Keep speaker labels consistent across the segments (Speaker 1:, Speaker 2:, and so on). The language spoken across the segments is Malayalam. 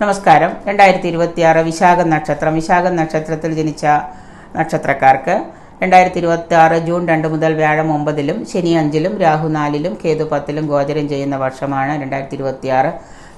Speaker 1: നമസ്കാരം. രണ്ടായിരത്തി ഇരുപത്തി ആറ് വിശാഖം നക്ഷത്രം. വിശാഖം നക്ഷത്രത്തിൽ ജനിച്ച നക്ഷത്രക്കാർക്ക് രണ്ടായിരത്തി ഇരുപത്തി ആറ് ജൂൺ രണ്ട് മുതൽ വ്യാഴം ഒമ്പതിലും ശനി അഞ്ചിലും രാഹു നാലിലും കേതു പത്തിലും ഗോചരം ചെയ്യുന്ന വർഷമാണ് രണ്ടായിരത്തി ഇരുപത്തി ആറ്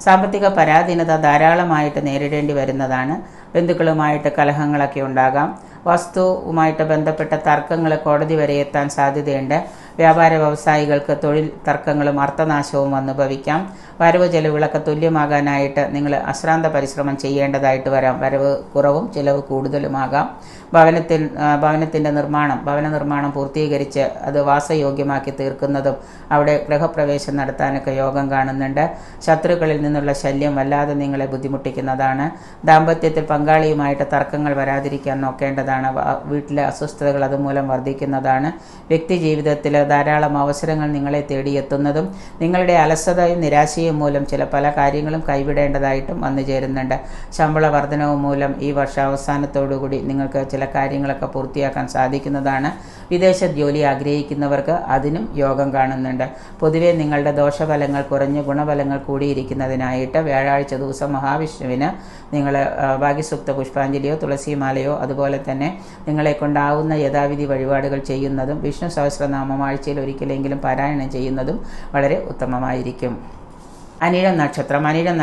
Speaker 1: സാമ്പത്തിക പരാധീനത ധാരാളമായിട്ട് നേരിടേണ്ടി വരുന്നതാണ്. ബന്ധുക്കളുമായിട്ട് കലഹങ്ങളൊക്കെ ഉണ്ടാകാം. വസ്തുവുമായിട്ട് ബന്ധപ്പെട്ട തർക്കങ്ങൾ കോടതി വരെ എത്താൻ സാധ്യതയുണ്ട്. വ്യാപാര വ്യവസായികൾക്ക് തൊഴിൽ തർക്കങ്ങളും അർത്ഥനാശവും വന്നു ഭവിക്കാം. വരവ് ചെലവുകളൊക്കെ തുല്യമാകാനായിട്ട് നിങ്ങൾ അശ്രാന്ത പരിശ്രമം ചെയ്യേണ്ടതായിട്ട് വരാം. വരവ് കുറവും ചിലവ് കൂടുതലുമാകാം. ഭവനത്തിൽ ഭവനത്തിന്റെ നിർമ്മാണം ഭവന നിർമ്മാണം പൂർത്തീകരിച്ച് അത് വാസയോഗ്യമാക്കി തീർക്കുന്നതും അവിടെ ഗൃഹപ്രവേശം നടത്താനൊക്കെ യോഗം കാണുന്നുണ്ട്. ശത്രുക്കളിൽ നിന്നുള്ള ശല്യം വല്ലാതെ നിങ്ങളെ ബുദ്ധിമുട്ടിക്കുന്നതാണ്. ദാമ്പത്യത്തിൽ പങ്കാളിയുമായിട്ട് തർക്കങ്ങൾ വരാതിരിക്കാൻ നോക്കേണ്ടതാണ്. വീട്ടിലെ അസ്വസ്ഥതകൾ അതുമൂലം വർദ്ധിക്കുന്നതാണ്. വ്യക്തി ജീവിതത്തിൽ ധാരാളം അവസരങ്ങൾ നിങ്ങളെ തേടിയെത്തുന്നതും നിങ്ങളുടെ അലസതയും നിരാശയും മൂലം ചില പല കാര്യങ്ങളും കൈവിടേണ്ടതായിട്ടും വന്നു ചേരുന്നുണ്ട്. ശമ്പള വർധനവ് മൂലം ഈ വർഷാവസാനത്തോടുകൂടി നിങ്ങൾക്ക് ചില കാര്യങ്ങളൊക്കെ പൂർത്തിയാക്കാൻ സാധിക്കുന്നതാണ്. വിദേശ ജോലി ആഗ്രഹിക്കുന്നവർക്ക് അതിനും യോഗം കാണുന്നുണ്ട്. പൊതുവെ നിങ്ങളുടെ ദോഷഫലങ്ങൾ കുറഞ്ഞ് ഗുണഫലങ്ങൾ കൂടിയിരിക്കുന്നതിനായിട്ട് വ്യാഴാഴ്ച ദിവസം മഹാവിഷ്ണുവിന് നിങ്ങൾ ഭാഗ്യസുക്ത പുഷ്പാഞ്ജലിയോ തുളസിമാലയോ അതുപോലെ തന്നെ നിങ്ങളെ കൊണ്ടാവുന്ന യഥാവിധി വഴിപാടുകൾ ചെയ്യുന്നതും വിഷ്ണു സഹസ്രനാമം ആഴ്ചയിൽ ഒരിക്കലെങ്കിലും പാരായണം ചെയ്യുന്നതും വളരെ ഉത്തമമായിരിക്കും. അനിഴം നക്ഷത്രം. അനിഴം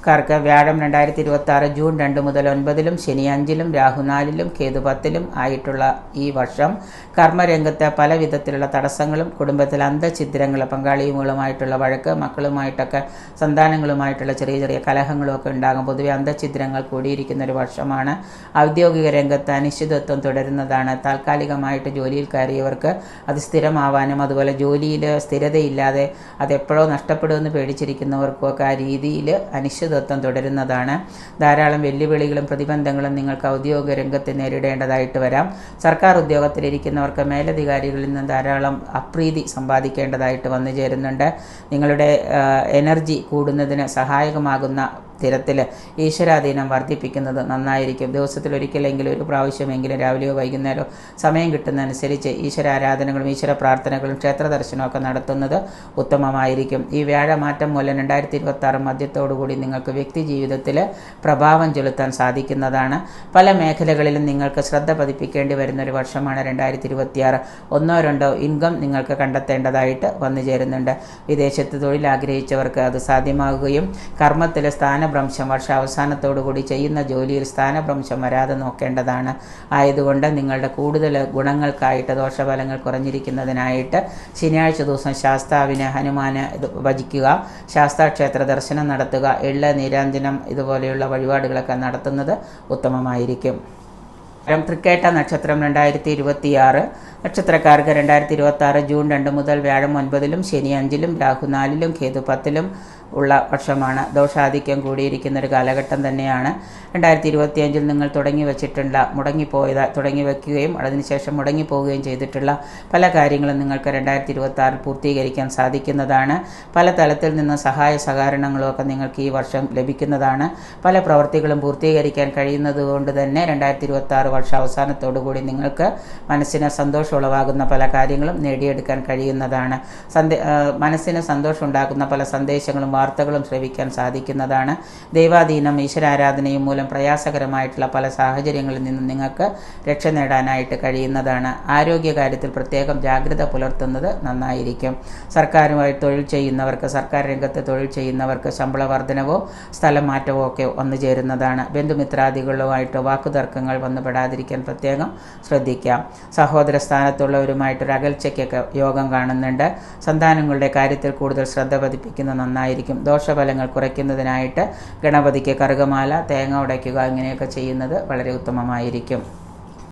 Speaker 1: നക്ഷത്രംകാർക്ക് വ്യാഴം രണ്ടായിരത്തി ഇരുപത്തി ആറ് ജൂൺ രണ്ട് മുതൽ ഒൻപതിലും ശനി അഞ്ചിലും രാഹു നാലിലും കേതു പത്തിലും ആയിട്ടുള്ള ഈ വർഷം കർമ്മരംഗത്തെ പല വിധത്തിലുള്ള തടസ്സങ്ങളും കുടുംബത്തിൽ അന്ധഛിദ്രങ്ങൾ പങ്കാളിയുമുകളുമായിട്ടുള്ള വഴക്ക് മക്കളുമായിട്ടൊക്കെ സന്താനങ്ങളുമായിട്ടുള്ള ചെറിയ ചെറിയ കലഹങ്ങളും ഒക്കെ ഉണ്ടാകും. പൊതുവെ അന്ധഛിദ്രങ്ങൾ കൂടിയിരിക്കുന്ന ഒരു വർഷമാണ്. ഔദ്യോഗിക രംഗത്ത് അനിശ്ചിതത്വം തുടരുന്നതാണ്. താൽക്കാലികമായിട്ട് ജോലിയിൽ കയറിയവർക്ക് അത് സ്ഥിരമാവാനും അതുപോലെ ജോലിയിൽ സ്ഥിരതയില്ലാതെ അതെപ്പോഴോ നഷ്ടപ്പെടുമെന്ന് പേടിച്ചിരിക്കുന്നവർക്കും ഒക്കെ ആ രീതിയിൽ അനിശ്ചിതത്വം തുടരുന്നതാണ്. ധാരാളം വെല്ലുവിളികളും പ്രതിബന്ധങ്ങളും നിങ്ങൾക്ക് ഔദ്യോഗിക രംഗത്ത് നേരിടേണ്ടതായിട്ട് വരാം. സർക്കാർ ഉദ്യോഗത്തിലിരിക്കുന്നവർക്ക് മേലധികാരികളിൽ നിന്ന് ധാരാളം അപ്രീതി സമ്പാദിക്കേണ്ടതായിട്ട് വന്നു ചേരുന്നുണ്ട്. നിങ്ങളുടെ എനർജി കൂടുന്നതിന് സഹായകമാകുന്ന തരത്തിൽ ഈശ്വരാധീനം വർദ്ധിപ്പിക്കുന്നത് നന്നായിരിക്കും. ദിവസത്തിൽ ഒരിക്കലെങ്കിലും ഒരു പ്രാവശ്യമെങ്കിലും രാവിലെയോ വൈകുന്നേരമോ സമയം കിട്ടുന്നതനുസരിച്ച് ഈശ്വരാരാധനകളും ഈശ്വര പ്രാർത്ഥനകളും ക്ഷേത്ര ദർശനമൊക്കെ നടത്തുന്നത് ഉത്തമമായിരിക്കും. ഈ വ്യാഴമാറ്റം മൂലം രണ്ടായിരത്തി ഇരുപത്തി ആറ് മധ്യത്തോടുകൂടി നിങ്ങൾക്ക് വ്യക്തി ജീവിതത്തിൽ പ്രഭാവം ചെലുത്താൻ സാധിക്കുന്നതാണ്. പല മേഖലകളിലും നിങ്ങൾക്ക് ശ്രദ്ധ പതിപ്പിക്കേണ്ടി വരുന്ന ഒരു വർഷമാണ് രണ്ടായിരത്തി ഇരുപത്തിയാറ് ഒന്നോ രണ്ടോ ഇൻകം നിങ്ങൾക്ക് കണ്ടെത്തേണ്ടതായിട്ട് വന്നു ചേരുന്നുണ്ട് വിദേശത്ത് തൊഴിൽ ആഗ്രഹിച്ചവർക്ക് അത് സാധ്യമാകുകയും കർമ്മത്തിലെ സ്ഥാനഭ്രംശം. വർഷാവസാനത്തോടുകൂടി ചെയ്യുന്ന ജോലിയിൽ സ്ഥാനഭ്രംശം വരാതെ നോക്കേണ്ടതാണ്. ആയതുകൊണ്ട് നിങ്ങളുടെ കൂടുതൽ ഗുണങ്ങൾക്കായിട്ട് ദോഷഫലങ്ങൾ കുറഞ്ഞിരിക്കുന്നതിനായിട്ട് ശനിയാഴ്ച ദിവസം ശാസ്താവിനെ ഹനുമാന് ഭജിക്കുക ശാസ്താക്ഷേത്ര ദർശനം നടത്തുക. എള്ള നീരാഞ്ജനം ഇതുപോലെയുള്ള വഴിപാടുകളൊക്കെ നടത്തുന്നത് ഉത്തമമായിരിക്കും. തൃക്കേട്ട നക്ഷത്രം രണ്ടായിരത്തി ഇരുപത്തിയാറ് നക്ഷത്രക്കാർക്ക് രണ്ടായിരത്തി ഇരുപത്തി ആറ് ജൂൺ രണ്ട് മുതൽ വ്യാഴം ഒൻപതിലും ശനി അഞ്ചിലും രാഹു നാലിലും കേതു പത്തിലും ഉള്ള വർഷമാണ്. ദോഷാധിക്യം കൂടിയിരിക്കുന്ന ഒരു കാലഘട്ടം തന്നെയാണ്. രണ്ടായിരത്തി ഇരുപത്തിയഞ്ചിൽ നിങ്ങൾ തുടങ്ങി വെച്ചിട്ടുള്ള മുടങ്ങിപ്പോയത് തുടങ്ങി വയ്ക്കുകയും അതിനുശേഷം മുടങ്ങിപ്പോവുകയും ചെയ്തിട്ടുള്ള പല കാര്യങ്ങളും നിങ്ങൾക്ക് രണ്ടായിരത്തി ഇരുപത്തി ആറിൽ പൂർത്തീകരിക്കാൻ സാധിക്കുന്നതാണ്. പല തലത്തിൽ നിന്ന് സഹായ സഹകരണങ്ങളും ഒക്കെ നിങ്ങൾക്ക് ഈ വർഷം ലഭിക്കുന്നതാണ്. പല പ്രവൃത്തികളും പൂർത്തീകരിക്കാൻ കഴിയുന്നത് കൊണ്ട് തന്നെ രണ്ടായിരത്തി ഇരുപത്തി ആറ് വർഷ അവസാനത്തോടുകൂടി നിങ്ങൾക്ക് മനസ്സിന് സന്തോഷം ഉളവാകുന്ന പല കാര്യങ്ങളും നേടിയെടുക്കാൻ കഴിയുന്നതാണ്. സന്ദേ മനസ്സിന് സന്തോഷം ഉണ്ടാക്കുന്ന പല സന്ദേശങ്ങളും വാർത്തകളും ശ്രവിക്കാൻ സാധിക്കുന്നതാണ്. ദൈവാധീനം ഈശ്വരാരാധനയും മൂലം പ്രയാസകരമായിട്ടുള്ള പല സാഹചര്യങ്ങളിൽ നിന്നും നിങ്ങൾക്ക് രക്ഷ നേടാനായിട്ട് കഴിയുന്നതാണ്. ആരോഗ്യകാര്യത്തിൽ പ്രത്യേകം ജാഗ്രത പുലർത്തുന്നത് നന്നായിരിക്കും. സർക്കാരുമായി തൊഴിൽ ചെയ്യുന്നവർക്ക് സർക്കാർ രംഗത്ത് തൊഴിൽ ചെയ്യുന്നവർക്ക് ശമ്പള വർധനവോ സ്ഥലം മാറ്റവോ ഒക്കെ വന്നു ചേരുന്നതാണ് ബന്ധുമിത്രാദികളുമായിട്ട് വാക്കുതർക്കങ്ങൾ വന്നു പെടാതിരിക്കാൻ പ്രത്യേകം ശ്രദ്ധിക്കാം. സഹോദര സ്ഥാനത്തുള്ളവരുമായിട്ടൊരു അകൽച്ചയ്ക്കൊക്കെ യോഗം കാണുന്നുണ്ട്. സന്താനങ്ങളുടെ കാര്യത്തിൽ കൂടുതൽ ശ്രദ്ധ പതിപ്പിക്കുന്നത് നന്നായിരിക്കും. ദോഷഫലങ്ങൾ കുറയ്ക്കുന്നതിനായിട്ട് ഗണപതിക്ക് കറുകമാല തേങ്ങ ഉടയ്ക്കുക ഇങ്ങനെയൊക്കെ ചെയ്യുന്നത് വളരെ ഉത്തമമായിരിക്കും.